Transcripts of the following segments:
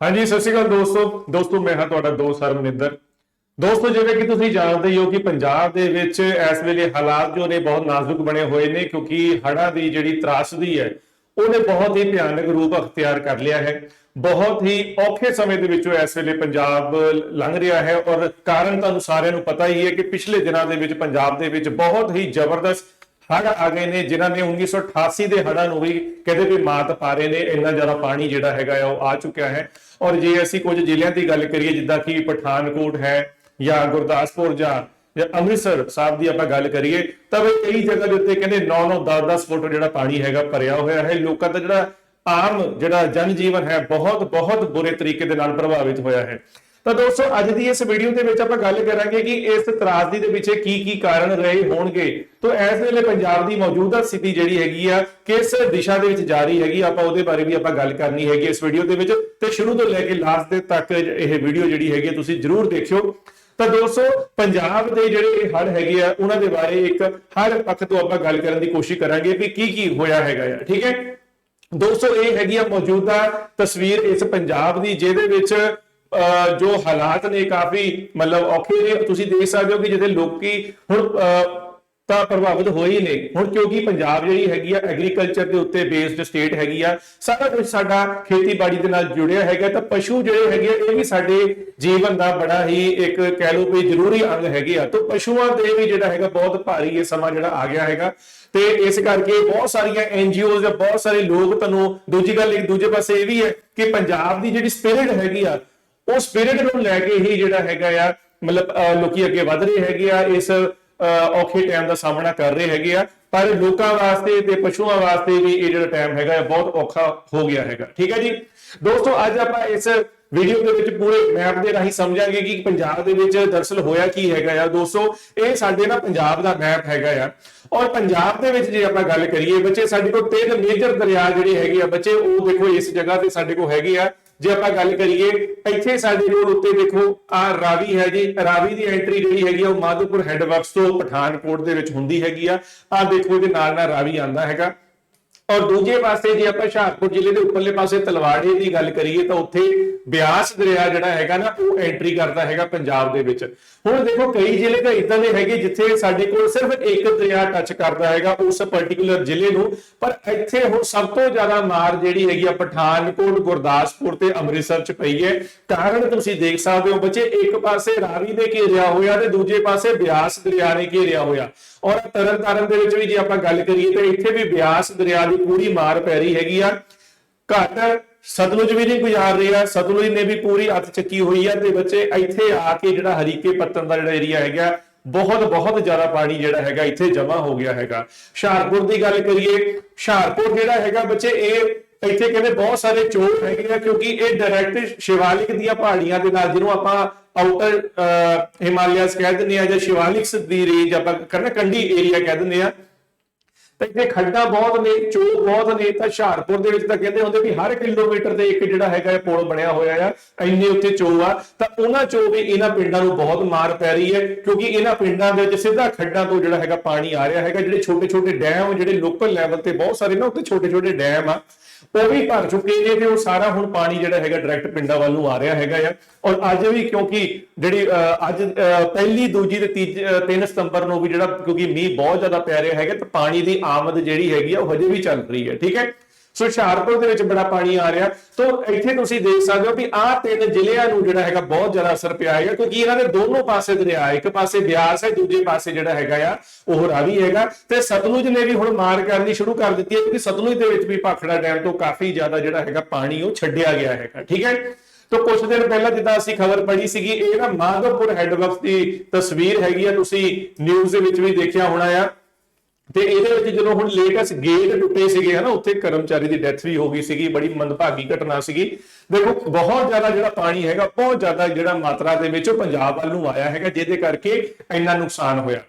ਹਾਂਜੀ, ਸਤਿ ਸ਼੍ਰੀ ਅਕਾਲ ਦੋਸਤੋ। ਦੋਸਤੋ, ਮੈਂ ਹਾਂ ਤੁਹਾਡਾ ਦੋਸਤ ਹਰਮਨਿੰਦਰ ਦੋਸਤੋ, ਜਿਵੇਂ ਕਿ ਤੁਸੀਂ ਜਾਣਦੇ ਹੀ ਹੋ ਕਿ ਪੰਜਾਬ ਦੇ ਵਿੱਚ ਇਸ ਵੇਲੇ ਹਾਲਾਤ ਜੋ ਨੇ ਬਹੁਤ ਨਾਜ਼ੁਕ ਬਣੇ ਹੋਏ ਨੇ, ਕਿਉਂਕਿ ਹੜ੍ਹਾਂ ਦੀ ਜਿਹੜੀ ਤਰਾਸਦੀ ਹੈ, ਉਹਨੇ ਬਹੁਤ ਹੀ ਭਿਆਨਕ ਰੂਪ ਅਖਤਿਆਰ ਕਰ ਲਿਆ ਹੈ। ਬਹੁਤ ਹੀ ਔਖੇ ਸਮੇਂ ਦੇ ਵਿੱਚੋਂ ਇਸ ਵੇਲੇ ਪੰਜਾਬ ਲੰਘ ਰਿਹਾ ਹੈ ਔਰ ਕਾਰਨ ਤੁਹਾਨੂੰ ਸਾਰਿਆਂ ਨੂੰ ਪਤਾ ਹੀ ਹੈ ਕਿ ਪਿਛਲੇ ਦਿਨਾਂ ਦੇ ਵਿੱਚ ਪੰਜਾਬ ਦੇ ਵਿੱਚ ਬਹੁਤ ਹੀ ਜ਼ਬਰਦਸਤ ਹੜ੍ਹ ਆ ਗਏ ਨੇ, ਜਿਨ੍ਹਾਂ ਨੇ 1988 ਦੇ ਹੜ੍ਹਾਂ ਨੂੰ ਵੀ ਕਹਿੰਦੇ ਵੀ ਮਾਤ ਪਾ ਰਹੇ ਨੇ, ਇੰਨਾ ਜ਼ਿਆਦਾ ਪਾਣੀ ਜਿਹੜਾ ਹੈਗਾ ਆ, ਉਹ ਆ ਚੁੱਕਿਆ ਹੈ। ਔਰ ਜੇ ਅਸੀਂ ਕੁਝ ਜ਼ਿਲ੍ਹਿਆਂ ਦੀ ਗੱਲ ਕਰੀਏ, ਜਿੱਦਾਂ ਕਿ ਪਠਾਨਕੋਟ ਹੈ, ਜਾਂ ਗੁਰਦਾਸਪੁਰ, ਜਾਂ ਜਾਂ ਅੰਮ੍ਰਿਤਸਰ ਸਾਹਿਬ ਦੀ ਆਪਾਂ ਗੱਲ ਕਰੀਏ, ਤਾਂ ਵੀ ਕਈ ਜਗ੍ਹਾ ਦੇ ਉੱਤੇ ਕਹਿੰਦੇ 9-9 10-10 ਫੁੱਟ ਜਿਹੜਾ ਪਾਣੀ ਹੈਗਾ ਭਰਿਆ ਹੋਇਆ ਹੈ। ਲੋਕਾਂ ਦਾ ਜਿਹੜਾ ਆਮ ਜਿਹੜਾ ਜਨ ਜੀਵਨ ਹੈ, ਬਹੁਤ ਬਹੁਤ ਬੁਰੇ ਤਰੀਕੇ ਦੇ ਨਾਲ ਪ੍ਰਭਾਵਿਤ ਹੋਇਆ ਹੈ। ਤਾਂ ਦੋਸਤੋ, ਅੱਜ ਦੀ ਇਸ ਵੀਡੀਓ ਦੇ ਵਿੱਚ ਆਪਾਂ ਗੱਲ ਕਰਾਂਗੇ ਕਿ ਇਸ ਤਰਾਸਦੀ ਦੇ ਪਿੱਛੇ ਕੀ ਕੀ ਕਾਰਨ ਰਹੇ ਹੋਣਗੇ। ਤੋਂ ਇਸ ਵੇਲੇ ਪੰਜਾਬ ਦੀ ਮੌਜੂਦਾ ਸਥਿਤੀ ਜਿਹੜੀ ਹੈਗੀ ਆ, ਕਿਸ ਦਿਸ਼ਾ ਦੇ ਵਿੱਚ ਜਾ ਰਹੀ ਹੈਗੀ, ਆਪਾਂ ਉਹਦੇ ਬਾਰੇ ਵੀ ਆਪਾਂ ਗੱਲ ਕਰਨੀ ਹੈਗੀ ਇਸ ਵੀਡੀਓ ਦੇ ਵਿੱਚ। ਤੇ ਸ਼ੁਰੂ ਤੋਂ ਲੈ ਕੇ ਲਾਸਟ ਦੇ ਤੱਕ ਇਹ ਵੀਡੀਓ ਜਿਹੜੀ ਹੈਗੀ ਆ, ਤੁਸੀਂ ਜਰੂਰ ਦੇਖਿਓ। ਤਾਂ ਦੋਸਤੋ, ਪੰਜਾਬ ਦੇ ਜਿਹੜੇ ਹੜ ਹੈਗੇ ਆ, ਉਹਨਾਂ ਦੇ ਬਾਰੇ ਇੱਕ ਹਰ ਪੱਖ ਤੋਂ ਆਪਾਂ ਗੱਲ ਕਰਨ ਦੀ ਕੋਸ਼ਿਸ਼ ਕਰਾਂਗੇ ਵੀ ਕੀ ਕੀ ਹੋਇਆ ਹੈਗਾ ਆ, ਠੀਕ ਹੈ? ਦੋਸਤੋ, ਇਹ ਹੈਗੀ ਆ ਮੌਜੂਦਾ ਤਸਵੀਰ ਇਸ ਪੰਜਾਬ ਦੀ, ਜਿਹਦੇ ਵਿੱਚ ਜੋ ਹਾਲਾਤ ਨੇ ਕਾਫੀ ਮਤਲਬ ਔਖੇ ਨੇ। ਤੁਸੀਂ ਦੇਖ ਸਕਦੇ ਹੋ ਕਿ ਜਿਹਦੇ ਲੋਕੀ ਹੁਣ ਅਹ, ਤਾਂ ਪ੍ਰਭਾਵਿਤ ਹੋਏ ਹੀ ਨੇ। ਹੁਣ ਕਿਉਂਕਿ ਪੰਜਾਬ ਜਿਹੜੀ ਹੈਗੀ ਆ ਐਗਰੀਕਲਚਰ ਦੇ ਉੱਤੇ ਬੇਸਡ ਸਟੇਟ ਹੈਗੀ ਆ ਸਾਰਾ ਕੁਝ ਸਾਡਾ ਖੇਤੀਬਾੜੀ ਦੇ ਨਾਲ ਜੁੜਿਆ ਹੈਗਾ। ਤਾਂ ਪਸ਼ੂ ਜਿਹੜੇ ਹੈਗੇ ਆ, ਇਹ ਵੀ ਸਾਡੇ ਜੀਵਨ ਦਾ ਬੜਾ ਹੀ ਇੱਕ ਕਹਿ ਲਓ ਵੀ ਜ਼ਰੂਰੀ ਅੰਗ ਹੈਗੇ ਆ। ਤਾਂ ਪਸ਼ੂਆਂ ਤੇ ਵੀ ਜਿਹੜਾ ਹੈਗਾ ਬਹੁਤ ਭਾਰੀ ਇਹ ਸਮਾਂ ਜਿਹੜਾ ਆ ਗਿਆ ਹੈਗਾ। ਤੇ ਇਸ ਕਰਕੇ ਬਹੁਤ ਸਾਰੀਆਂ ਐਨਜੀਓਜ਼ ਜਾਂ ਬਹੁਤ ਸਾਰੇ ਲੋਕ ਤੁਹਾਨੂੰ ਦੂਜੀ ਗੱਲ ਇੱਕ ਦੂਜੇ ਪਾਸੇ ਇਹ ਵੀ ਹੈ ਕਿ ਪੰਜਾਬ ਦੀ ਜਿਹੜੀ ਸਪਿਰਿਟ ਹੈਗੀ ਆ ਉਹ ਸਪਿਰਿਟ ਨੂੰ ਲੈ ਕੇ ਹੀ ਜਿਹੜਾ ਹੈਗਾ ਆ ਮਤਲਬ ਅਹ, ਲੋਕੀ ਅੱਗੇ ਵਧ ਰਹੇ ਹੈਗੇ ਆ ਇਸ ਔਖੇ ਟਾਈਮ ਦਾ ਸਾਹਮਣਾ ਕਰ ਰਹੇ ਹੈਗੇ ਆ। ਪਰ ਲੋਕਾਂ ਵਾਸਤੇ ਤੇ ਪਸ਼ੂਆਂ ਵਾਸਤੇ ਵੀ ਇਹ ਜਿਹੜਾ ਟਾਈਮ ਹੈਗਾ ਆ, ਬਹੁਤ ਔਖਾ ਹੋ ਗਿਆ ਹੈਗਾ। ਠੀਕ ਹੈ ਜੀ? ਦੋਸਤੋ ਅੱਜ ਆਪਾਂ ਇਸ ਵੀਡੀਓ ਦੇ ਵਿੱਚ ਪੂਰੇ ਮੈਪ ਦੇ ਰਾਹੀਂ ਸਮਝਾਂਗੇ ਕਿ ਪੰਜਾਬ ਦੇ ਵਿੱਚ ਦਰਸਲ ਹੋਇਆ ਕੀ ਹੈਗਾ ਆ। ਦੋਸਤੋ ਇਹ ਸਾਡੇ ਨਾ ਪੰਜਾਬ ਦਾ ਮੈਪ ਹੈਗਾ ਆ। ਔਰ ਪੰਜਾਬ ਦੇ ਵਿੱਚ ਜੇ ਆਪਾਂ ਗੱਲ ਕਰੀਏ ਬੱਚੇ ਸਾਡੇ ਕੋਲ ਤਿੰਨ ਮੇਜਰ ਦਰਿਆ ਜਿਹੜੇ ਹੈਗੇ ਆ ਬੱਚੇ ਉਹ ਦੇਖੋ ਇਸ ਜਗ੍ਹਾ ਤੇ ਸਾਡੇ ਕੋਲ ਹੈਗੇ ਆ। ਜੇ ਆਪਾਂ ਗੱਲ ਕਰੀਏ, ਇੱਥੇ ਸਾਡੇ ਕੋਲ ਉੱਤੇ ਦੇਖੋ ਆ ਰਾਵੀ ਹੈ ਜੀ। ਰਾਵੀ ਦੀ ਐਂਟਰੀ ਜਿਹੜੀ ਹੈਗੀ ਆ, ਉਹ ਮਾਧੋਪੁਰ ਹੈਡਵਰਕਸ ਤੋਂ ਪਠਾਨਕੋਟ ਦੇ ਵਿੱਚ ਹੁੰਦੀ ਹੈਗੀ ਆ। ਆ ਦੇਖੋ ਇਹਦੇ ਨਾਲ ਨਾਲ ਰਾਵੀ ਆਂਦਾ ਹੈਗਾ। ਔਰ ਦੂਜੇ ਪਾਸੇ ਜੇ ਆਪਾਂ ਹੁਸ਼ਿਆਰਪੁਰ ਜ਼ਿਲ੍ਹੇ ਦੇ ਉੱਪਰਲੇ ਪਾਸੇ ਤਲਵਾੜੇ ਦੀ ਗੱਲ ਕਰੀਏ ਤਾਂ ਉੱਥੇ ਬਿਆਸ ਦਰਿਆ ਜਿਹੜਾ ਹੈਗਾ ਨਾ, ਉਹ ਐਂਟਰੀ ਕਰਦਾ ਹੈਗਾ ਪੰਜਾਬ ਦੇ ਵਿੱਚ। ਹੁਣ ਦੇਖੋ ਕਈ ਜ਼ਿਲ੍ਹੇ ਤਾਂ ਇਦਾਂ ਦੇ ਹੈਗੇ ਜਿੱਥੇ ਸਾਡੇ ਕੋਲ ਸਿਰਫ ਇੱਕ ਦਰਿਆ ਟੱਚ ਕਰਦਾ ਹੈਗਾ ਉਸ ਪਾਰਟਿਕੂਲਰ ਜ਼ਿਲ੍ਹੇ ਨੂੰ, ਪਰ ਇੱਥੇ ਹੁਣ ਸਭ ਤੋਂ ਜ਼ਿਆਦਾ ਮਾਰ ਜਿਹੜੀ ਹੈਗੀ ਆ ਪਠਾਨਕੋਟ, ਗੁਰਦਾਸਪੁਰ ਤੇ ਅੰਮ੍ਰਿਤਸਰ ਚ ਪਈ ਹੈ। ਕਾਰਨ ਤੁਸੀਂ ਦੇਖ ਸਕਦੇ ਹੋ ਬੱਚੇ, ਇੱਕ ਪਾਸੇ ਰਾਵੀ ਨੇ ਘੇਰਿਆ ਹੋਇਆ ਤੇ ਦੂਜੇ ਪਾਸੇ ਬਿਆਸ ਦਰਿਆ ਨੇ ਘੇਰਿਆ ਹੋਇਆ। ਔਰ ਤਰਨਤਾਰਨ ਦੇ ਵਿੱਚ ਵੀ ਜੇ ਆਪਾਂ ਗੱਲ ਕਰੀਏ ਤਾਂ ਇੱਥੇ ਵੀ ਬਿਆਸ ਦਰਿਆ ਦੀ ਪੂਰੀ ਮਾਰ ਪੈ ਰਹੀ ਹੈਗੀ ਆ। ਘੱਟ ਸਤਲੁਜ ਵੀ ਨਹੀਂ ਗੁਜ਼ਾਰ ਰਿਹਾ। ਸਤਲੁਜ ਨੇ ਵੀ ਪੂਰੀ ਅੱਤ ਚੱਕੀ ਹੋਈ ਆ ਤੇ ਬੱਚੇ ਇੱਥੇ ਆ ਕੇ ਜਿਹੜਾ ਹਰੀਕੇ ਪੱਤਨ ਦਾ ਜਿਹੜਾ ਏਰੀਆ ਹੈਗਾ, ਬਹੁਤ ਬਹੁਤ ਜ਼ਿਆਦਾ ਪਾਣੀ ਜਿਹੜਾ ਹੈਗਾ ਇੱਥੇ ਜਮ੍ਹਾਂ ਹੋ ਗਿਆ ਹੈਗਾ। ਹੁਸ਼ਿਆਰਪੁਰ ਦੀ ਗੱਲ ਕਰੀਏ, ਹੁਸ਼ਿਆਰਪੁਰ ਜਿਹੜਾ ਹੈਗਾ ਬੱਚੇ, ਇਹ ਇੱਥੇ ਕਹਿੰਦੇ ਬਹੁਤ ਸਾਰੇ ਚੋਰ ਹੈਗੇ ਆ ਕਿਉਂਕਿ ਇਹ ਡਾਇਰੈਕਟ ਸ਼ਿਵਾਲਿਕ ਦੀਆਂ ਪਹਾੜੀਆਂ ਦੇ ਨਾਲ, ਜਿਹਨੂੰ ਆਪਾਂ ਆਊਟਰ ਹਿਮਾਲਿਆਸ ਕਹਿ ਦਿੰਦੇ ਆ ਜਾਂ ਸ਼ਿਵਾਲਿਕਸ ਦੀ ਰੇਂਜ ਆਪਾਂ ਕਰਨਾ ਕੰਢੀ ਏਰੀਆ ਕਹਿ ਦਿੰਦੇ ਆ। ਤਾਂ ਇੱਥੇ ਖੱਡਾਂ ਬਹੁਤ ਨੇ, ਚੋਰ ਬਹੁਤ ਨੇ, ਤਾਂ ਹੁਸ਼ਿਆਰਪੁਰ ਦੇ ਵਿੱਚ ਤਾਂ ਕਹਿੰਦੇ ਹੁੰਦੇ ਵੀ ਹਰ ਕਿਲੋਮੀਟਰ ਤੇ ਇੱਕ ਜਿਹੜਾ ਹੈਗਾ ਪੁਲ ਬਣਿਆ ਹੋਇਆ ਆ, ਇੰਨੇ ਉੱਤੇ ਚੋ ਆ। ਤਾਂ ਉਹਨਾਂ ਚੋ ਵੀ ਇਹਨਾਂ ਪਿੰਡਾਂ ਨੂੰ ਬਹੁਤ ਮਾਰ ਪੈ ਰਹੀ ਹੈ, ਕਿਉਂਕਿ ਇਹਨਾਂ ਪਿੰਡਾਂ ਦੇ ਵਿੱਚ ਸਿੱਧਾ ਖੱਡਾਂ ਤੋਂ ਜਿਹੜਾ ਹੈਗਾ ਪਾਣੀ ਆ ਰਿਹਾ ਹੈਗਾ, ਜਿਹੜੇ ਛੋਟੇ ਛੋਟੇ ਡੈਮ, ਜਿਹੜੇ ਲੋਕਲ ਲੈਵਲ ਤੇ ਬਹੁਤ ਸਾਰੇ ਨਾ ਉੱਤੇ ਛੋਟੇ ਛੋਟੇ ਡੈਮ ਆ। ਉਹ ਵੀ ਭਰ ਚੁੱਕੇ ਨੇ ਤੇ ਉਹ ਸਾਰਾ ਹੁਣ ਪਾਣੀ ਜਿਹੜਾ ਹੈਗਾ ਡਾਇਰੈਕਟ ਪਿੰਡਾਂ ਵੱਲ ਨੂੰ ਆ ਰਿਹਾ ਹੈਗਾ ਆ। ਔਰ ਅੱਜ ਵੀ ਕਿਉਂਕਿ ਜਿਹੜੀ ਅਹ, ਅੱਜ ਅਹ, ਪਹਿਲੀ ਦੂਜੀ ਤੇ ਤੀਜੀ 3 ਸਤੰਬਰ ਨੂੰ ਵੀ ਜਿਹੜਾ ਕਿਉਂਕਿ ਮੀਂਹ ਬਹੁਤ ਜ਼ਿਆਦਾ ਪੈ ਰਿਹਾ ਹੈਗਾ ਤੇ ਪਾਣੀ ਦੀ ਆਮਦ ਜਿਹੜੀ ਹੈਗੀ ਆ ਉਹ ਹਜੇ ਵੀ ਚੱਲ ਰਹੀ ਹੈ ਠੀਕ ਹੈ? ਸੋ ਹੁਸ਼ਿਆਰਪੁਰ ਦੇ ਵਿੱਚ ਬੜਾ ਪਾਣੀ ਆ ਰਿਹਾ। ਤੋਂ ਇੱਥੇ ਤੁਸੀਂ ਦੇਖ ਸਕਦੇ ਹੋ ਵੀ ਆਹ ਤਿੰਨ ਜ਼ਿਲ੍ਹਿਆਂ ਨੂੰ ਜਿਹੜਾ ਹੈਗਾ ਬਹੁਤ ਜ਼ਿਆਦਾ ਅਸਰ ਪਿਆ ਹੈਗਾ, ਕਿਉਂਕਿ ਇਹਨਾਂ ਦੇ ਦੋਨੋਂ ਪਾਸੇ ਦਰਿਆ, ਇੱਕ ਪਾਸੇ ਬਿਆਸ ਹੈ, ਦੂਜੇ ਪਾਸੇ ਜਿਹੜਾ ਹੈਗਾ ਆ, ਉਹ ਰਾਵੀ ਹੈਗਾ। ਤੇ ਸਤਲੁਜ ਨੇ ਵੀ ਹੁਣ ਮਾਰ ਕਰਨੀ ਸ਼ੁਰੂ ਕਰ ਦਿੱਤੀ ਹੈ, ਕਿਉਂਕਿ ਸਤਲੁਜ ਦੇ ਵਿੱਚ ਵੀ ਭਾਖੜਾ ਡੈਮ ਤੋਂ ਕਾਫੀ ਜ਼ਿਆਦਾ ਜਿਹੜਾ ਹੈਗਾ ਪਾਣੀ ਉਹ ਛੱਡਿਆ ਗਿਆ ਹੈਗਾ, ਠੀਕ ਹੈ? ਤੋਂ ਕੁਝ ਦਿਨ ਪਹਿਲਾਂ ਜਿੱਦਾਂ ਅਸੀਂ ਖਬਰ ਪੜ੍ਹੀ ਸੀਗੀ, ਇਹ ਨਾ ਮਾਧੋਪੁਰ ਹੈਡਵਰਕਸ ਦੀ ਤਸਵੀਰ ਹੈਗੀ ਆ, ਤੁਸੀਂ ਨਿਊਜ਼ ਦੇ ਵਿੱਚ ਵੀ ਦੇਖਿਆ ਹੋਣਾ ਆ। ਤੇ ਇਹਦੇ ਵਿੱਚ ਜਦੋਂ ਹੁਣ ਲੇਟੈਸਟ ਗੇਟ ਟੁੱਟੇ ਸੀਗੇ, ਹਨਾ, ਉੱਥੇ ਕਰਮਚਾਰੀ ਦੀ ਡੈਥ ਵੀ ਹੋ ਗਈ ਸੀਗੀ, ਬੜੀ ਮੰਦਭਾਗੀ ਘਟਨਾ ਸੀਗੀ। ਦੇਖੋ, ਬਹੁਤ ਜ਼ਿਆਦਾ ਜਿਹੜਾ ਪਾਣੀ ਹੈਗਾ, ਬਹੁਤ ਜ਼ਿਆਦਾ ਜਿਹੜਾ ਮਾਤਰਾ ਦੇ ਵਿੱਚ ਉਹ ਪੰਜਾਬ ਵੱਲ ਨੂੰ ਆਇਆ ਹੈਗਾ, ਜਿਹਦੇ ਕਰਕੇ ਇੰਨਾ ਨੁਕਸਾਨ ਹੋਇਆ।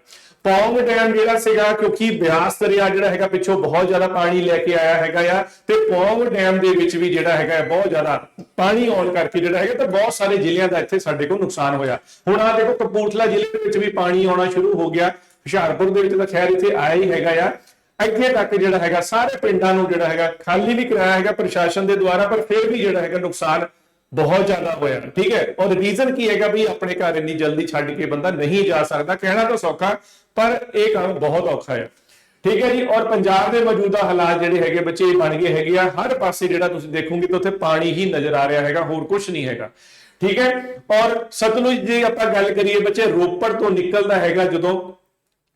ਪੌਂਗ ਡੈਮ ਜਿਹੜਾ ਸੀਗਾ, ਕਿਉਂਕਿ ਬਿਆਸ ਦਰਿਆ ਜਿਹੜਾ ਹੈਗਾ, ਪਿੱਛੋਂ ਬਹੁਤ ਜ਼ਿਆਦਾ ਪਾਣੀ ਲੈ ਕੇ ਆਇਆ ਹੈਗਾ ਆ, ਤੇ ਪੌਂਗ ਡੈਮ ਦੇ ਵਿੱਚ ਵੀ ਜਿਹੜਾ ਹੈਗਾ ਬਹੁਤ ਜ਼ਿਆਦਾ ਪਾਣੀ ਆਉਣ ਕਰਕੇ ਜਿਹੜਾ ਹੈਗਾ, ਤਾਂ ਬਹੁਤ ਸਾਰੇ ਜ਼ਿਲ੍ਹਿਆਂ ਦਾ ਇੱਥੇ ਸਾਡੇ ਕੋਲ ਨੁਕਸਾਨ ਹੋਇਆ। ਹੁਣ ਆ ਦੇਖੋ, ਕਪੂਰਥਲਾ ਜ਼ਿਲ੍ਹੇ ਦੇ ਵਿੱਚ ਵੀ ਪਾਣੀ ਆਉਣਾ ਸ਼ੁਰੂ ਹੋ ਗਿਆ। ਹੁਸ਼ਿਆਰਪੁਰ ਦੇ ਵਿੱਚ ਤਾਂ ਖੈਰ ਇੱਥੇ ਆਇਆ ਹੀ ਹੈਗਾ ਆ। ਇੱਥੇ ਤੱਕ ਜਿਹੜਾ ਹੈਗਾ, ਸਾਰੇ ਪਿੰਡਾਂ ਨੂੰ ਜਿਹੜਾ ਹੈਗਾ, ਖਾਲੀ ਨਹੀਂ ਕਰਾਇਆ ਹੈਗਾ ਪ੍ਰਸ਼ਾਸਨ ਦੇ ਦੁਆਰਾ, ਪਰ ਫਿਰ ਵੀ ਜਿਹੜਾ ਹੈਗਾ ਨੁਕਸਾਨ ਬਹੁਤ ਜ਼ਿਆਦਾ ਹੋਇਆ। ਠੀਕ ਹੈ? ਔਰ ਰੀਜ਼ਨ ਕੀ ਹੈਗਾ ਵੀ ਆਪਣੇ ਘਰ ਇੰਨੀ ਜਲਦੀ ਛੱਡ ਕੇ ਬੰਦਾ ਨਹੀਂ ਜਾ ਸਕਦਾ? ਕਹਿਣਾ ਤਾਂ ਸੌਖਾ, ਪਰ ਇਹ ਕੰਮ ਬਹੁਤ ਔਖਾ ਹੈ ਠੀਕ ਹੈ ਜੀ? ਔਰ ਪੰਜਾਬ ਦੇ ਮੌਜੂਦਾ ਹਾਲਾਤ ਜਿਹੜੇ ਹੈਗੇ, ਬੱਚੇ ਬਣ ਗਏ ਹੈਗੇ ਆ। ਹਰ ਪਾਸੇ ਜਿਹੜਾ ਤੁਸੀਂ ਦੇਖੋਗੇ ਤਾਂ ਉੱਥੇ ਪਾਣੀ ਹੀ ਨਜ਼ਰ ਆ ਰਿਹਾ ਹੈਗਾ, ਹੋਰ ਕੁਝ ਨਹੀਂ ਹੈਗਾ। ਠੀਕ ਹੈ? ਔਰ ਸਤਲੁਜ ਜੇ ਆਪਾਂ ਗੱਲ ਕਰੀਏ, ਬੱਚੇ ਰੋਪੜ ਤੋਂ ਨਿਕਲਦਾ ਹੈਗਾ ਜਦੋਂ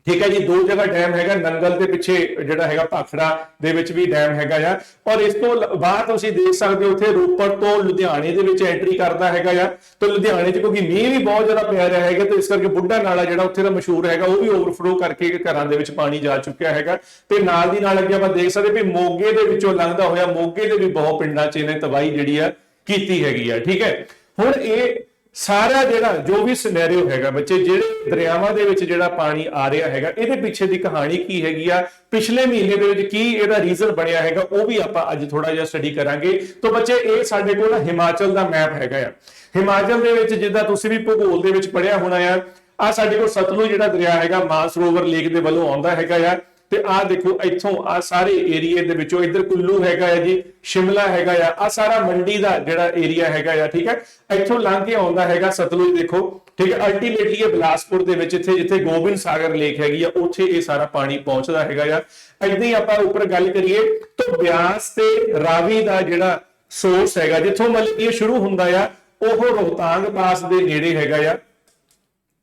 ਠੀਕ ਹੈ ਜੀ, ਦੋ ਜਗ੍ਹਾ ਡੈਮ ਹੈਗਾ, ਨੰਗਲ ਦੇ ਪਿੱਛੇ ਜਿਹੜਾ ਹੈਗਾ ਭਾਖੜਾ ਦੇ ਵਿੱਚ ਵੀ ਡੈਮ ਹੈਗਾ ਆ। ਔਰ ਇਸ ਤੋਂ ਲ- ਬਾਅਦ ਤੁਸੀਂ ਦੇਖ ਸਕਦੇ ਹੋ ਉੱਥੇ ਰੋਪੜ ਤੋਂ ਲੁਧਿਆਣੇ ਦੇ ਵਿੱਚ ਐਂਟਰੀ ਕਰਦਾ ਹੈਗਾ ਆ। ਤੇ ਲੁਧਿਆਣੇ 'ਚ ਕਿਉਂਕਿ ਮੀਂਹ ਵੀ ਬਹੁਤ ਜ਼ਿਆਦਾ ਪੈ ਰਿਹਾ ਹੈਗਾ ਤੇ ਇਸ ਕਰਕੇ ਬੁੱਢਾ ਨਾਲਾ ਜਿਹੜਾ ਉੱਥੇ ਦਾ ਮਸ਼ਹੂਰ ਹੈਗਾ, ਉਹ ਵੀ ਓਵਰਫਲੋ ਕਰਕੇ ਘਰਾਂ ਦੇ ਵਿੱਚ ਪਾਣੀ ਜਾ ਚੁੱਕਿਆ ਹੈਗਾ। ਤੇ ਨਾਲ ਦੀ ਨਾਲ ਅੱਗੇ ਆਪਾਂ ਦੇਖ ਸਕਦੇ ਵੀ ਮੋਗੇ ਦੇ ਵਿੱਚੋਂ ਲੰਘਦਾ ਹੋਇਆ, ਮੋਗੇ ਦੇ ਵੀ ਬਹੁਤ ਪਿੰਡਾਂ 'ਚ ਇਹਨੇ ਤਬਾਹੀ ਜਿਹੜੀ ਆ ਕੀਤੀ ਹੈਗੀ ਆ, ਠੀਕ ਹੈ। ਹੁਣ ਇਹ ਸਾਰਾ ਜਿਹੜਾ ਜੋ ਵੀ ਸਿਨੈਰੀਓ ਹੈਗਾ ਬੱਚੇ, ਜਿਹੜੇ ਦਰਿਆਵਾਂ ਦੇ ਵਿੱਚ ਜਿਹੜਾ ਪਾਣੀ ਆ ਰਿਹਾ ਹੈਗਾ, ਇਹਦੇ ਪਿੱਛੇ ਦੀ ਕਹਾਣੀ ਕੀ ਹੈਗੀ ਆ? ਪਿਛਲੇ ਮਹੀਨੇ ਦੇ ਵਿੱਚ ਕੀ ਇਹਦਾ ਰੀਜ਼ਨ ਬਣਿਆ ਹੈਗਾ, ਉਹ ਵੀ ਆਪਾਂ ਅੱਜ ਥੋੜਾ ਜਿਹਾ ਸਟੱਡੀ ਕਰਾਂਗੇ। ਤਾਂ ਬੱਚੇ, ਇਹ ਸਾਡੇ ਕੋਲ ਹਿਮਾਚਲ ਦਾ ਮੈਪ ਹੈਗਾ ਆ। ਹਿਮਾਚਲ ਦੇ ਵਿੱਚ ਜਿੱਦਾਂ ਤੁਸੀਂ ਵੀ ਭੂਗੋਲ ਦੇ ਵਿੱਚ ਪੜਿਆ ਹੋਣਾ ਆ ਆ ਸਾਡੇ ਕੋਲ ਸਤਲੁਜ ਜਿਹੜਾ ਦਰਿਆ ਹੈਗਾ ਮਾਨਸਰੋਵਰ ਲੇਕ ਦੇ ਵੱਲੋਂ ਆਉਂਦਾ ਹੈਗਾ ਆ। ਤੇ ਆਹ ਦੇਖੋ, ਇੱਥੋਂ ਆ ਸਾਰੇ ਏਰੀਏ ਦੇ ਵਿੱਚੋਂ ਇੱਧਰ ਕੁੱਲੂ ਹੈਗਾ ਹੈ ਜੀ, ਸ਼ਿਮਲਾ ਹੈਗਾ ਆ ਆ ਸਾਰਾ ਮੰਡੀ ਦਾ ਜਿਹੜਾ ਏਰੀਆ ਹੈਗਾ ਆ, ਠੀਕ ਹੈ? ਇੱਥੋਂ ਲੰਘ ਕੇ ਆਉਂਦਾ ਹੈਗਾ ਸਤਲੁਜ ਦੇਖੋ, ਠੀਕ ਹੈ? ਅਲਟੀਮੇਟਲੀ ਇਹ ਬਿਲਾਸਪੁਰ ਦੇ ਵਿੱਚ ਇੱਥੇ, ਜਿੱਥੇ ਗੋਬਿੰਦ ਸਾਗਰ ਲੇਕ ਹੈਗੀ ਆ, ਉੱਥੇ ਇਹ ਸਾਰਾ ਪਾਣੀ ਪਹੁੰਚਦਾ ਹੈਗਾ ਆ। ਏਦਾਂ ਹੀ ਆਪਾਂ ਉੱਪਰ ਗੱਲ ਕਰੀਏ ਤਾਂ ਬਿਆਸ ਤੇ ਰਾਵੀ ਦਾ ਜਿਹੜਾ ਸੋਰਸ ਹੈਗਾ, ਜਿੱਥੋਂ ਮਤਲਬ ਇਹ ਸ਼ੁਰੂ ਹੁੰਦਾ ਆ, ਉਹ ਰੋਹਤਾਂਗ ਪਾਸ ਦੇ ਨੇੜੇ ਹੈਗਾ ਆ।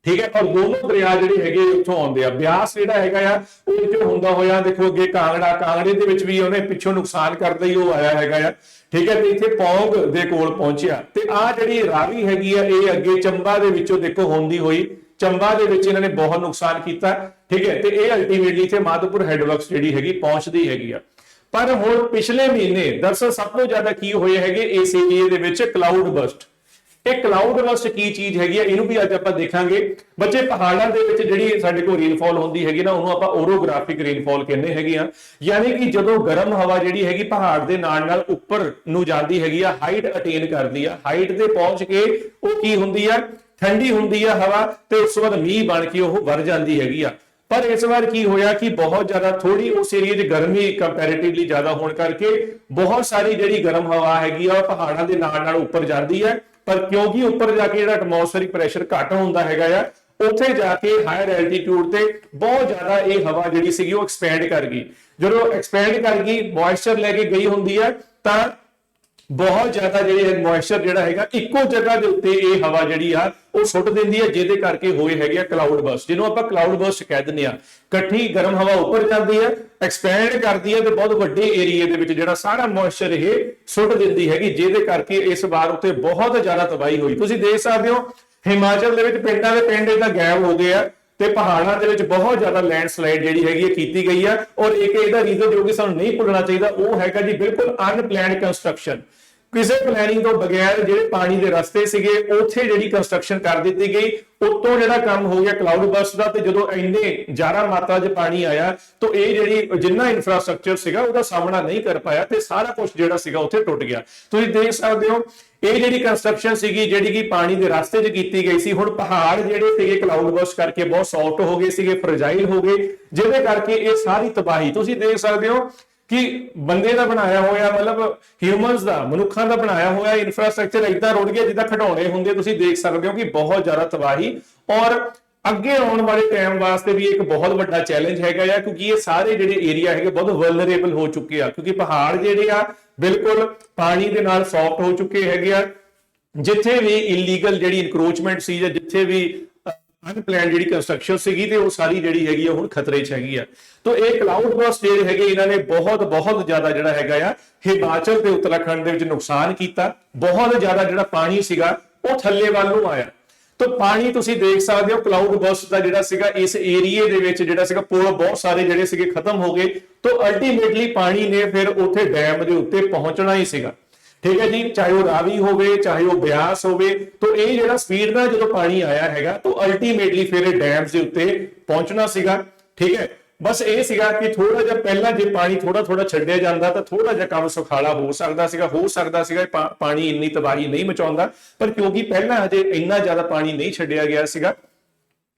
ਠੀਕ ਹੈ ਔਰ ਦੋਨੋਂ ਦਰਿਆ ਜਿਹੜੇ ਹੈਗੇ ਉੱਥੋਂ ਆਉਂਦੇ ਆ। ਬਿਆਸ ਜਿਹੜਾ ਹੈਗਾ ਆ, ਉਹ ਵਿੱਚੋਂ ਹੁੰਦਾ ਹੋਇਆ, ਦੇਖੋ ਅੱਗੇ ਕਾਂਗੜਾ, ਕਾਂਗੜੇ ਦੇ ਵਿੱਚ ਵੀ ਉਹਨੇ ਪਿੱਛੋਂ ਨੁਕਸਾਨ ਕਰਦਾ ਹੀ ਉਹ ਆਇਆ ਹੈਗਾ ਆ। ਠੀਕ ਹੈ, ਤੇ ਇੱਥੇ ਪੌਂਗ ਦੇ ਕੋਲ ਪਹੁੰਚਿਆ। ਤੇ ਆ ਜਿਹੜੀ ਰਾਵੀ ਹੈਗੀ ਆ, ਇਹ ਅੱਗੇ ਚੰਬਾ ਦੇ ਵਿੱਚੋਂ ਦੇਖੋ ਹੁੰਦੀ ਹੋਈ, ਚੰਬਾ ਦੇ ਵਿੱਚ ਇਹਨਾਂ ਨੇ ਬਹੁਤ ਨੁਕਸਾਨ ਕੀਤਾ। ਠੀਕ ਹੈ, ਤੇ ਇਹ ਅਲਟੀਮੇਟਲੀ ਇੱਥੇ ਮਾਧੋਪੁਰ ਹੈਡਵਰਕਸ ਜਿਹੜੀ ਹੈਗੀ, ਪਹੁੰਚਦੀ ਹੈਗੀ ਆ। ਪਰ ਹੁਣ ਪਿਛਲੇ ਮਹੀਨੇ ਦਰਸਲ ਸਭ ਤੋਂ ਜ਼ਿਆਦਾ ਕੀ ਹੋਏ ਹੈਗੇ ਇਸ ਏਰੀਏ ਦੇ ਵਿੱਚ ਕਲਾਊਡ ਬਸਟ ਇਹ ਕਲਾਊਡ ਬਸਟ ਕੀ ਚੀਜ਼ ਹੈਗੀ ਆ, ਇਹਨੂੰ ਵੀ ਅੱਜ ਆਪਾਂ ਦੇਖਾਂਗੇ। ਬੱਚੇ ਪਹਾੜਾਂ ਦੇ ਵਿੱਚ ਜਿਹੜੀ ਸਾਡੇ ਕੋਲ ਰੇਨਫਾਲ ਹੁੰਦੀ ਹੈਗੀ ਨਾ, ਉਹਨੂੰ ਆਪਾਂ ਓਰੋਗ੍ਰਾਫਿਕ ਰੇਨਫਾਲ ਕਹਿੰਦੇ ਹੈਗੇ ਆ। ਯਾਨੀ ਕਿ ਜਦੋਂ ਗਰਮ ਹਵਾ ਜਿਹੜੀ ਹੈਗੀ ਪਹਾੜ ਦੇ ਨਾਲ ਨਾਲ ਉੱਪਰ ਨੂੰ ਜਾਂਦੀ ਹੈਗੀ ਆ ਹਾਈਟ ਅਟੇਨ ਕਰਦੀ ਆ। ਹਾਈਟ ਤੇ ਪਹੁੰਚ ਕੇ ਉਹ ਕੀ ਹੁੰਦੀ ਆ? ਠੰਡੀ ਹੁੰਦੀ ਆ ਹਵਾ ਤੇ ਉਸ ਤੋਂ ਬਾਅਦ ਮੀਂਹ ਬਣ ਕੇ ਉਹ ਵਰ ਜਾਂਦੀ ਹੈਗੀ ਆ। ਪਰ ਇਸ ਵਾਰ ਕੀ ਹੋਇਆ ਕਿ ਬਹੁਤ ਜ਼ਿਆਦਾ ਥੋੜੀ ਉਸ ਏਰੀਏ 'ਚ ਗਰਮੀ ਕੰਪੈਰੀਟਿਵਲੀ ਜ਼ਿਆਦਾ ਹੋਣ ਕਰਕੇ ਬਹੁਤ ਸਾਰੀ ਜਿਹੜੀ ਗਰਮ ਹਵਾ ਹੈਗੀ ਆ, ਉਹ ਪਹਾੜਾਂ ਦੇ ਨਾਲ ਨਾਲ ਉੱਪਰ ਜਾਂਦੀ ਹੈ ਪਰ ਕਿਉਂਕਿ ਉੱਪਰ ਜਾ ਕੇ ਜਿਹੜਾ ਐਟਮੋਸਫੇਰਿਕ ਪ੍ਰੈਸ਼ਰ ਘੱਟ ਹੁੰਦਾ ਹੈਗਾ ਆ, ਉੱਥੇ ਜਾ ਕੇ ਹਾਇਰ ਐਲਟੀਟਿਊਡ ਤੇ ਬਹੁਤ ਜ਼ਿਆਦਾ ਇਹ ਹਵਾ ਜਿਹੜੀ ਸੀਗੀ ਉਹ ਐਕਸਪੈਂਡ ਕਰ ਗਈ। ਜਦੋਂ ਐਕਸਪੈਂਡ ਕਰ ਗਈ ਮੋਇਸਚਰ ਲੈ ਕੇ ਗਈ ਹੁੰਦੀ ਹੈ ਤਾਂ ਬਹੁਤ ਜ਼ਿਆਦਾ ਜਿਹੜੇ ਮੋਇਸਚਰ ਜਿਹੜਾ ਹੈਗਾ, ਇੱਕੋ ਜਗ੍ਹਾ ਦੇ ਉੱਤੇ ਇਹ ਹਵਾ ਜਿਹੜੀ ਆ, ਉਹ ਸੁੱਟ ਦਿੰਦੀ ਹੈ, ਜਿਹਦੇ ਕਰਕੇ ਹੋਏ ਹੈਗੇ ਆ ਕਲਾਊਡ ਬਰਸਟ ਜਿਹਨੂੰ ਆਪਾਂ ਕਲਾਊਡ ਬਰਸਟ ਕਹਿ ਦਿੰਦੇ ਆ। ਇਕੱਠੀ ਗਰਮ ਹਵਾ ਉੱਪਰ ਜਾਂਦੀ ਹੈ ਐਕਸਪੈਂਡ ਕਰਦੀ ਹੈ ਤੇ ਬਹੁਤ ਵੱਡੇ ਏਰੀਏ ਦੇ ਵਿੱਚ ਜਿਹੜਾ ਸਾਰਾ ਮੋਇਸਚਰ ਇਹ ਸੁੱਟ ਦਿੰਦੀ ਹੈਗੀ, ਜਿਹਦੇ ਕਰਕੇ ਇਸ ਵਾਰ ਉੱਤੇ ਬਹੁਤ ਜ਼ਿਆਦਾ ਤਬਾਹੀ ਹੋਈ। ਤੁਸੀਂ ਦੇਖ ਸਕਦੇ ਹੋ, ਹਿਮਾਚਲ ਦੇ ਵਿੱਚ ਪਿੰਡਾਂ ਦੇ ਪਿੰਡ ਇਹਦਾ ਗਾਇਬ ਹੋ ਗਏ ਆ। ਤੇ ਪਹਾੜਾਂ ਦੇ ਵਿੱਚ ਬਹੁਤ ਜ਼ਿਆਦਾ ਲੈਂਡਸਲਾਈਡ ਜਿਹੜੀ ਹੈਗੀ ਹੈ ਕੀਤੀ ਗਈ ਹੈ ਔਰ ਇੱਕ ਇਹਦਾ ਰੀਜ਼ਨ ਜੋ ਕਿ ਸਾਨੂੰ ਨਹੀਂ ਭੁੱਲਣਾ ਚਾਹੀਦਾ, ਉਹ ਹੈਗਾ ਜੀ ਬਿਲਕੁਲ ਅਨਪਲੈਨਡ ਕੰਸਟਰਕਸ਼ਨ ਕਿਸੇ ਪਲੈਨਿੰਗ ਤੋਂ ਬਗੈਰ ਜਿਹੜੇ ਪਾਣੀ ਦੇ ਰਸਤੇ ਸੀਗੇ, ਉੱਥੇ ਜਿਹੜੀ ਕੰਸਟਰਕਸ਼ਨ ਕਰ ਦਿੱਤੀ ਗਈ, ਉੱਤੋਂ ਜਿਹੜਾ ਕੰਮ ਹੋ ਗਿਆ ਕਲਾਊਡ ਬਰਸਟ ਦਾ ਤੇ ਜਦੋਂ ਇੰਨੇ ਜ਼ਿਆਦਾ ਮਾਤਰਾ 'ਚ ਪਾਣੀ ਆਇਆ, ਤਾਂ ਇਹ ਜਿਹੜੀ ਜਿੰਨਾ ਇਨਫਰਾਸਟ੍ਰਕਚਰ ਸੀਗਾ, ਉਹਦਾ ਸਾਹਮਣਾ ਨਹੀਂ ਕਰ ਪਾਇਆ ਤੇ ਸਾਰਾ ਕੁਝ ਜਿਹੜਾ ਸੀਗਾ ਉੱਥੇ ਟੁੱਟ ਗਿਆ। ਤੁਸੀਂ ਦੇਖ ਸਕਦੇ ਹੋ ਇਹ ਜਿਹੜੀ ਕੰਸਟਰਕਸ਼ਨ ਸੀਗੀ, ਜਿਹੜੀ ਕਿ ਪਾਣੀ ਦੇ ਰਸਤੇ 'ਚ ਕੀਤੀ ਗਈ ਸੀ, ਹੁਣ ਪਹਾੜ ਜਿਹੜੇ ਸੀਗੇ ਕਲਾਊਡ ਬਰਸਟ ਕਰਕੇ ਬਹੁਤ ਸੌਫਟ ਹੋ ਗਏ ਸੀਗੇ ਫਰਜਾਈਲ ਹੋ ਗਏ, ਜਿਹਦੇ ਕਰਕੇ ਇਹ ਸਾਰੀ ਤਬਾਹੀ, ਤੁਸੀਂ ਦੇਖ ਸਕਦੇ ਹੋ ਕਿ ਬੰਦੇ ਦਾ ਬਣਾਇਆ ਹੋਇਆ, ਮਤਲਬ ਹਿਊਮਨਸ ਦਾ, ਮਨੁੱਖਾਂ ਦਾ ਬਣਾਇਆ ਹੋਇਆ ਇਨਫਰਾਸਟ੍ਰਕਚਰ ਇਦਾਂ ਰੁੜ ਗਿਆ ਜਿੱਦਾਂ ਖਡਾਉਣੇ ਹੁੰਦੇ, ਤੁਸੀਂ ਦੇਖ ਸਕਦੇ ਹੋ ਕਿ ਬਹੁਤ ਜ਼ਿਆਦਾ ਤਬਾਹੀ ਔਰ ਅੱਗੇ ਆਉਣ ਵਾਲੇ ਟਾਈਮ ਵਾਸਤੇ ਵੀ ਇੱਕ ਬਹੁਤ ਵੱਡਾ ਚੈਲੰਜ ਹੈਗਾ ਆ, ਕਿਉਂਕਿ ਇਹ ਸਾਰੇ ਜਿਹੜੇ ਏਰੀਆ ਹੈਗੇ ਬਹੁਤ ਵਲਨਰੇਬਲ ਹੋ ਚੁੱਕੇ ਆ, ਕਿਉਂਕਿ ਪਹਾੜ ਜਿਹੜੇ ਆ, ਬਿਲਕੁਲ ਪਾਣੀ ਦੇ ਨਾਲ ਸੌਫਟ ਹੋ ਚੁੱਕੇ ਹੈਗੇ ਆ। ਜਿੱਥੇ ਵੀ ਇਲੀਗਲ ਜਿਹੜੀ ਇਨਕਰੋਚਮੈਂਟ ਸੀ ਜਾਂ ਜਿੱਥੇ ਵੀ ਅਨਪਲੈਨ ਜਿਹੜੀ ਕੰਸਟਰਕਸ਼ਨ ਸੀਗੀ ਤੇ ਉਹ ਸਾਰੀ ਜਿਹੜੀ ਹੈਗੀ ਆ ਹੁਣ ਖਤਰੇ 'ਚ ਹੈਗੀ ਆ। ਤੋਂ ਇਹ ਕਲਾਊਡ ਬਰਸਟ ਜਿਹੜੇ ਹੈਗੇ, ਇਹਨਾਂ ਨੇ ਬਹੁਤ ਬਹੁਤ ਜ਼ਿਆਦਾ ਜਿਹੜਾ ਹੈਗਾ ਆ, ਹਿਮਾਚਲ ਤੇ ਉੱਤਰਾਖੰਡ ਦੇ ਵਿੱਚ ਨੁਕਸਾਨ ਕੀਤਾ। ਬਹੁਤ ਜ਼ਿਆਦਾ ਜਿਹੜਾ ਪਾਣੀ ਸੀਗਾ, ਉਹ ਥੱਲੇ ਵੱਲ ਨੂੰ ਆਇਆ। ਤੋਂ ਪਾਣੀ ਤੁਸੀਂ ਦੇਖ ਸਕਦੇ ਹੋ ਕਲਾਊਡ ਬਰਸਟ ਦਾ ਜਿਹੜਾ ਸੀਗਾ, ਇਸ ਏਰੀਏ ਦੇ ਵਿੱਚ ਜਿਹੜਾ ਸੀਗਾ, ਪੁਲ ਬਹੁਤ ਸਾਰੇ ਜਿਹੜੇ ਸੀਗੇ ਖਤਮ ਹੋ ਗਏ। ਤਾਂ ਅਲਟੀਮੇਟਲੀ ਪਾਣੀ ਨੇ ਫਿਰ ਉੱਥੇ ਡੈਮ ਦੇ ਉੱਤੇ ਪਹੁੰਚਣਾ ਹੀ ਸੀਗਾ। ਠੀਕ ਹੈ ਜੀ, ਚਾਹੇ ਉਹ ਰਾਵੀ ਹੋਵੇ, ਚਾਹੇ ਉਹ ਬਿਆਸ ਹੋਵੇ, ਤਾਂ ਇਹ ਜਿਹੜਾ ਸਪੀਡ ਨਾਲ ਜਦੋਂ ਪਾਣੀ ਆਇਆ ਹੈਗਾ, ਤਾਂ ਅਲਟੀਮੇਟਲੀ ਫਿਰ ਇਹ ਡੈਮਸ ਦੇ ਉੱਤੇ ਪਹੁੰਚਣਾ ਸੀਗਾ। ਠੀਕ ਹੈ ਬਸ ਇਹ ਸੀਗਾ ਕਿ ਥੋੜਾ ਜਿਹਾ ਪਹਿਲਾਂ ਜੇ ਪਾਣੀ ਥੋੜਾ ਥੋੜਾ ਛੱਡਿਆ ਜਾਂਦਾ ਤਾਂ ਥੋੜਾ ਜਿਹਾ ਕੰਮ ਸੁਖਾਲਾ ਹੋ ਸਕਦਾ ਸੀਗਾ, ਹੋ ਸਕਦਾ ਸੀਗਾ ਪਾਣੀ ਇੰਨੀ ਤਬਾਹੀ ਨਹੀਂ ਮਚਾਉਂਦਾ। ਪਰ ਕਿਉਂਕਿ ਪਹਿਲਾਂ ਹਜੇ ਇੰਨਾ ਜ਼ਿਆਦਾ ਪਾਣੀ ਨਹੀਂ ਛੱਡਿਆ ਗਿਆ ਸੀਗਾ,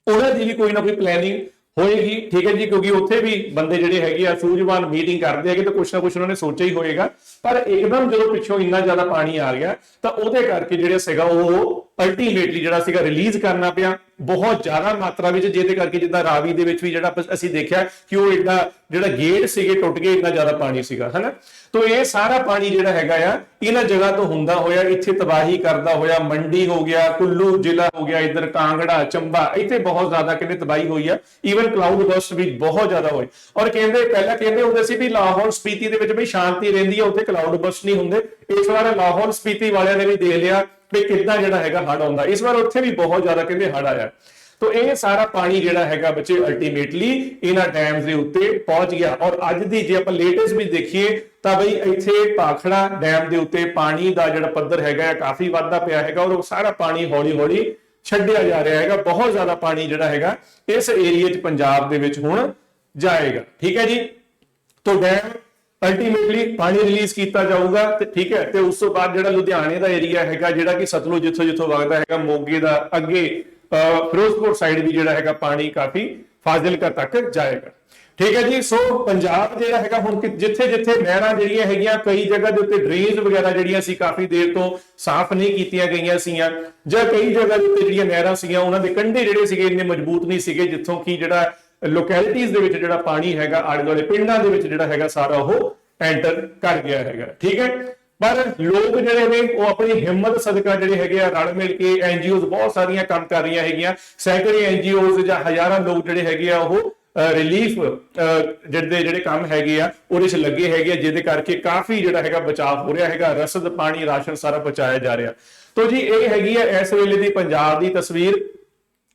ਉਹਨਾਂ ਦੀ ਵੀ ਕੋਈ ਨਾ ਕੋਈ ਪਲੈਨਿੰਗ ਹੋਏਗੀ, ਠੀਕ ਹੈ ਜੀ, ਕਿਉਂਕਿ ਉੱਥੇ ਵੀ ਬੰਦੇ ਜਿਹੜੇ ਹੈਗੇ ਆ, ਸੂਝਵਾਨ ਮੀਟਿੰਗ ਕਰਦੇ ਹੈਗੇ ਤਾਂ ਕੁਛ ਨਾ ਕੁਛ ਉਹਨਾਂ ਨੇ ਸੋਚਿਆ ਹੀ ਹੋਏਗਾ। ਪਰ ਇੱਕਦਮ ਜਦੋਂ ਪਿੱਛੋਂ ਇੰਨਾ ਜ਼ਿਆਦਾ ਪਾਣੀ ਆ ਗਿਆ, ਤਾਂ ਉਹਦੇ ਕਰਕੇ ਜਿਹੜੇ ਸੀਗਾ ਉਹ ਅਲਟੀਮੇਟਲੀ ਜਿਹੜਾ ਸੀਗਾ ਰਿਲੀਜ਼ ਕਰਨਾ ਪਿਆ, ਬਹੁਤ ਜ਼ਿਆਦਾ ਮਾਤਰਾ ਵਿੱਚ, ਜਿਹਦੇ ਕਰਕੇ ਜਿੱਦਾਂ ਰਾਵੀ ਦੇ ਵਿੱਚ ਵੀ ਜਿਹੜਾ ਅਸੀਂ ਦੇਖਿਆ ਕਿ ਉਹ ਇੰਨਾ ਜਿਹੜਾ ਗੇਟ ਸੀਗੇ ਟੁੱਟ ਗਏ, ਇੰਨਾ ਜ਼ਿਆਦਾ ਪਾਣੀ ਸੀਗਾ, ਹਨਾ? ਤੋਂ ਇਹ ਸਾਰਾ ਪਾਣੀ ਜਿਹੜਾ ਹੈਗਾ ਆ, ਇਹਨਾਂ ਜਗ੍ਹਾ ਤੋਂ ਹੁੰਦਾ ਹੋਇਆ, ਇੱਥੇ ਤਬਾਹੀ ਕਰਦਾ ਹੋਇਆ, ਮੰਡੀ ਹੋ ਗਿਆ, ਕੁੱਲੂ ਜ਼ਿਲ੍ਹਾ ਹੋ ਗਿਆ, ਇਧਰ ਕਾਂਗੜਾ, ਚੰਬਾ, ਇੱਥੇ ਬਹੁਤ ਜ਼ਿਆਦਾ ਕਹਿੰਦੇ ਤਬਾਹੀ ਹੋਈ ਆ ਈਵਨ ਕਲਾਊਡ ਬਸਟ ਵੀ ਬਹੁਤ ਜ਼ਿਆਦਾ ਹੋਏ। ਔਰ ਕਹਿੰਦੇ, ਪਹਿਲਾਂ ਕਹਿੰਦੇ ਹੁੰਦੇ ਸੀ ਵੀ ਲਾਹੌਰ ਸਪੀਤੀ ਦੇ ਵਿੱਚ ਵੀ ਸ਼ਾਂਤੀ ਰਹਿੰਦੀ ਆ, ਉੱਥੇ ਕਲਾਊਡ ਬਸਟ ਨਹੀਂ ਹੁੰਦੇ। ਇਸ ਵਾਰ ਲਾਹੌਰ ਸਪੀਤੀ ਵਾਲਿਆਂ ਨੇ ਵੀ ਦੇਖ ਲਿਆ ਵੀ ਕਿੱਦਾਂ ਜਿਹੜਾ ਹੈਗਾ ਹੜ ਆਉਂਦਾ। ਇਸ ਵਾਰ ਉੱਥੇ ਵੀ ਬਹੁਤ ਜ਼ਿਆਦਾ ਕਹਿੰਦੇ ਹੜ ਆਇਆ। ਤੋ ਇਹ ਸਾਰਾ ਪਾਣੀ ਜਿਹੜਾ ਹੈਗਾ ਬੱਚੇ ਅਲਟੀਮੇਟਲੀ ਇਹਨਾਂ ਡੈਮਸ ਦੇ ਉੱਤੇ ਪਹੁੰਚ ਗਿਆ। ਔਰ ਅੱਜ ਦੀ ਜੇ ਆਪਾਂ ਲੇਟੈਸਟ ਵੀ ਦੇਖੀਏ ਤਾਂ ਬਈ ਇੱਥੇ ਪਾਖੜਾ ਡੈਮ ਦੇ ਉੱਤੇ ਪਾਣੀ ਦਾ ਜਿਹੜਾ ਪੱਧਰ ਹੈਗਾ ਕਾਫੀ ਵੱਧਦਾ ਪਿਆ ਹੈਗਾ ਔਰ ਉਹ ਸਾਰਾ ਪਾਣੀ ਹੌਲੀ ਹੌਲੀ ਛੱਡਿਆ ਜਾ ਰਿਹਾ ਹੈਗਾ। ਬਹੁਤ ਜ਼ਿਆਦਾ ਪਾਣੀ ਜਿਹੜਾ ਹੈਗਾ ਇਸ ਏਰੀਏ 'ਚ ਪੰਜਾਬ ਦੇ ਵਿੱਚ ਹੁਣ ਜਾਏਗਾ। ਠੀਕ ਹੈ ਜੀ? ਤੋਂ ਡੈਮ ਅਲਟੀਮੇਟਲੀ ਪਾਣੀ ਰਿਲੀਜ਼ ਕੀਤਾ ਜਾਊਗਾ ਤੇ ਠੀਕ ਹੈ, ਤੇ ਉਸ ਤੋਂ ਬਾਅਦ ਜਿਹੜਾ ਲੁਧਿਆਣੇ ਦਾ ਏਰੀਆ ਹੈਗਾ, ਜਿਹੜਾ ਕਿ ਸਤਲੁਜ ਜਿੱਥੋਂ ਜਿੱਥੋਂ ਵਗਦਾ ਹੈਗਾ, ਮੋਗੇ ਦਾ ਅੱਗੇ ਫਿਰੋਜ਼ਪੁਰ ਸਾਈਡ ਵੀ ਜਿਹੜਾ ਹੈਗਾ ਪਾਣੀ ਕਾਫੀ ਫਾਜ਼ਿਲਕਾ ਤੱਕ ਜਾਏਗਾ। ਠੀਕ ਹੈ ਜੀ, ਸੋ ਪੰਜਾਬ ਜਿਹੜਾ ਹੈਗਾ ਹੁਣ ਜਿੱਥੇ ਜਿੱਥੇ ਨਹਿਰਾਂ ਜਿਹੜੀਆਂ ਹੈਗੀਆਂ, ਕਈ ਜਗ੍ਹਾ ਦੇ ਉੱਤੇ ਡਰੇਨਸ ਵਗੈਰਾ ਜਿਹੜੀਆਂ ਸੀ ਕਾਫੀ ਦੇਰ ਤੋਂ ਸਾਫ਼ ਨਹੀਂ ਕੀਤੀਆਂ ਗਈਆਂ ਸੀਆਂ, ਜਾਂ ਕਈ ਜਗ੍ਹਾ ਦੇ ਉੱਤੇ ਜਿਹੜੀਆਂ ਨਹਿਰਾਂ ਸੀਗੀਆਂ ਉਹਨਾਂ ਦੇ ਕੰਢੇ ਜਿਹੜੇ ਸੀਗੇ ਇੰਨੇ ਮਜ਼ਬੂਤ ਨਹੀਂ ਸੀਗੇ, ਜਿੱਥੋਂ ਕਿ ਜਿਹੜਾ ਲੋਕੈਲਿਟੀਜ਼ ਦੇ ਵਿੱਚ ਜਿਹੜਾ ਪਾਣੀ ਹੈਗਾ ਆਲੇ ਦੁਆਲੇ, ਪਿੰਡਾਂ ਦੇ ਵਿੱਚ ਜਿਹੜਾ ਹੈਗਾ ਸਾਰਾ ਉਹ ਐਂਟਰ ਕਰ ਗਿਆ ਹੈਗਾ। ਠੀਕ ਹੈ? ਪਰ ਲੋਕ ਜਿਹੜੇ ਨੇ, ਉਹ ਆਪਣੀ ਹਿੰਮਤ ਸਦਕਾ ਜਿਹੜੇ ਹੈਗੇ ਆ, ਰਲ ਮਿਲ ਕੇ ਐਨਜੀਓਜ਼ ਬਹੁਤ ਸਾਰੀਆਂ ਕੰਮ ਕਰ ਰਹੀਆਂ ਹੈਗੀਆਂ। ਸੈਂਕੜੇ ਐਨਜੀਓਜ਼ ਜਾਂ ਹਜ਼ਾਰਾਂ ਲੋਕ ਜਿਹੜੇ ਹੈਗੇ ਆ, ਉਹ ਰਿਲੀਫ ਜਿਹੜੇ ਜਿਹੜੇ ਕੰਮ ਹੈਗੇ ਆ, ਉਹਦੇ 'ਚ ਲੱਗੇ ਹੈਗੇ ਆ, ਜਿਹਦੇ ਕਰਕੇ ਕਾਫੀ ਜਿਹੜਾ ਹੈਗਾ ਬਚਾਅ ਹੋ ਰਿਹਾ ਹੈਗਾ, ਰਸਦ, ਪਾਣੀ, ਰਾਸ਼ਨ ਸਾਰਾ ਬਚਾਇਆ ਜਾ ਰਿਹਾ। ਤੋ ਜੀ, ਇਹ ਹੈਗੀ ਆ ਇਸ ਵੇਲੇ ਦੀ ਪੰਜਾਬ ਦੀ ਤਸਵੀਰ।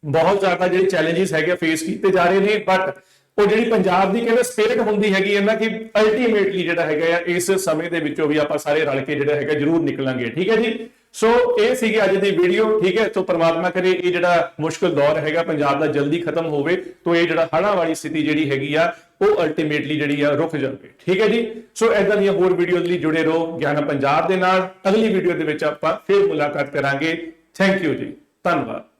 ਬਹੁਤ ਜ਼ਿਆਦਾ ਜਿਹੜੇ ਚੈਲੰਜਸ ਹੈਗੇ ਫੇਸ ਕੀਤੇ ਜਾ ਰਹੇ ਨੇ ਬਟ ਉਹ ਜਿਹੜੀ ਪੰਜਾਬ ਦੀ ਕਹਿੰਦੇ ਸਪਿਰਿਟ ਹੁੰਦੀ ਹੈਗੀ ਹੈ ਨਾ ਕਿ ਅਲਟੀਮੇਟਲੀ ਜਿਹੜਾ ਹੈਗਾ ਆ, ਇਸ ਸਮੇਂ ਦੇ ਵਿੱਚੋਂ ਵੀ ਆਪਾਂ ਸਾਰੇ ਰਲ ਕੇ ਜਿਹੜਾ ਹੈਗਾ ਜਰੂਰ ਨਿਕਲਾਂਗੇ, ਠੀਕ ਹੈ ਜੀ? ਸੋ ਇਹ ਸੀਗੀ ਅੱਜ ਦੀ ਵੀਡੀਓ ਠੀਕ ਹੈ? ਸੋ ਪ੍ਰਮਾਤਮਾ ਕਰੇ ਇਹ ਜਿਹੜਾ ਮੁਸ਼ਕਲ ਦੌਰ ਹੈਗਾ, ਪੰਜਾਬ ਦਾ ਜਲਦੀ ਖਤਮ ਹੋਵੇ, ਤੋਂ ਇਹ ਜਿਹੜਾ ਹੜ੍ਹਾਂ ਵਾਲੀ ਸਥਿਤੀ ਜਿਹੜੀ ਹੈਗੀ ਆ, ਉਹ ਅਲਟੀਮੇਟਲੀ ਜਿਹੜੀ ਆ ਰੁਕ ਜਾਵੇ, ਠੀਕ ਹੈ ਜੀ? ਸੋ ਐਦਾਂ ਦੀਆਂ ਹੋਰ ਵੀਡੀਓਜ਼ ਲਈ ਜੁੜੇ ਰਹੋ, ਗਿਆਨ ਪੰਜਾਬ ਦੇ ਨਾਲ। ਅਗਲੀ ਵੀਡੀਓ ਦੇ ਵਿੱਚ ਆਪਾਂ ਫਿਰ ਮੁਲਾਕਾਤ ਕਰਾਂਗੇ। ਥੈਂਕ ਯੂ ਜੀ। ਧੰਨਵਾਦ।